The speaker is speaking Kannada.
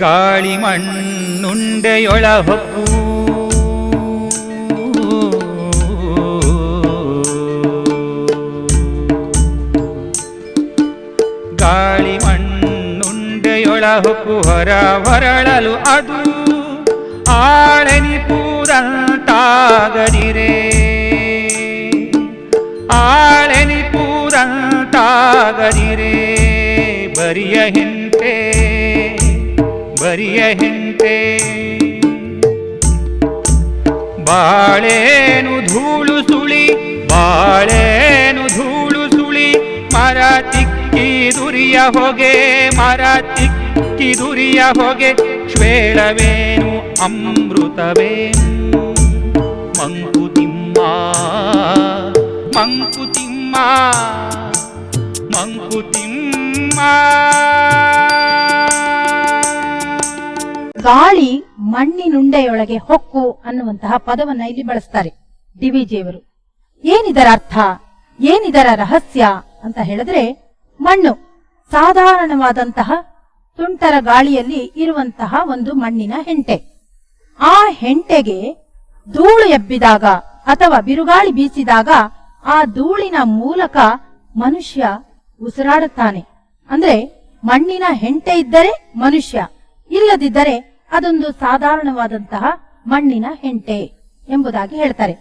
ಗಾಳಿ ಮಣ್ಣುಂಡೆಯೊಳ ಹೊಪ್ಪು ಗಾಳಿ ಮಣ್ಣುಂಡೆಯೊಳ ಹೊಪ್ಪು ಹೊರ ಹೊರಳಲು ಅದು ಆಳನಿ ಪೂರಂತಾಗದಿರೇ ಆಳನಿ ಪೂರಂತಾಗದಿರೇ ಬರಿಯ ಹೆಂಟೆ ಬರಿಯ ಹೆಂಟೆ ಬಾಳೇನು ಧೂಳು ಸುಳಿ, ಬಾಳೇನು ಧೂಳು ಸುಳಿ, ಮರ ತಿಕ್ಕಿ ದುರಿಯ ಹೊಗೆ, ಮರ ತಿಕ್ಕಿ ದುರಿಯ ಹೊಗೆ, ಶ್ವೇಳವೇನು, ಅಮೃತವೇನು? ಮಂಕುತಿಮ್ಮ ಮಂಕುತಿಮ್ಮ ಮಂಕುತಿಮ್ಮ ಗಾಳಿ ಮಣ್ಣಿನುಂಡೆಯೊಳಗೆ ಹೊಕ್ಕು ಅನ್ನುವಂತಹ ಪದವನ್ನ ಇಲ್ಲಿ ಬಳಸ್ತಾರೆ ಡಿವಿಜಿಯವರು ಏನಿದರ ಅರ್ಥ? ಏನಿದರ ರಹಸ್ಯ? ಅಂತ ಹೇಳಿದ್ರೆ ಮಣ್ಣು. ಸಾಧಾರಣವಾದಂತಹ ತುಂಟರ ಗಾಳಿಯಲ್ಲಿ ಇರುವಂತಹ ಒಂದು ಮಣ್ಣಿನ ಹೆಂಟೆ. ಆ ಹೆಂಟೆಗೆ ಧೂಳು ಎಬ್ಬಿದಾಗ ಅಥವಾ ಬಿರುಗಾಳಿ ಬೀಸಿದಾಗ ಆ ಧೂಳಿನ ಮೂಲಕ ಮನುಷ್ಯ ಉಸಿರಾಡುತ್ತಾನೆ. ಅಂದ್ರೆ ಮಣ್ಣಿನ ಹೆಂಟೆ ಇದ್ದರೆ ಮನುಷ್ಯ, ಇಲ್ಲದಿದ್ದರೆ ಅದೊಂದು ಸಾಧಾರಣವಾದಂತಹ ಮಣ್ಣಿನ ಹೆಂಟೆ ಎಂಬುದಾಗಿ ಹೇಳ್ತಾರೆ.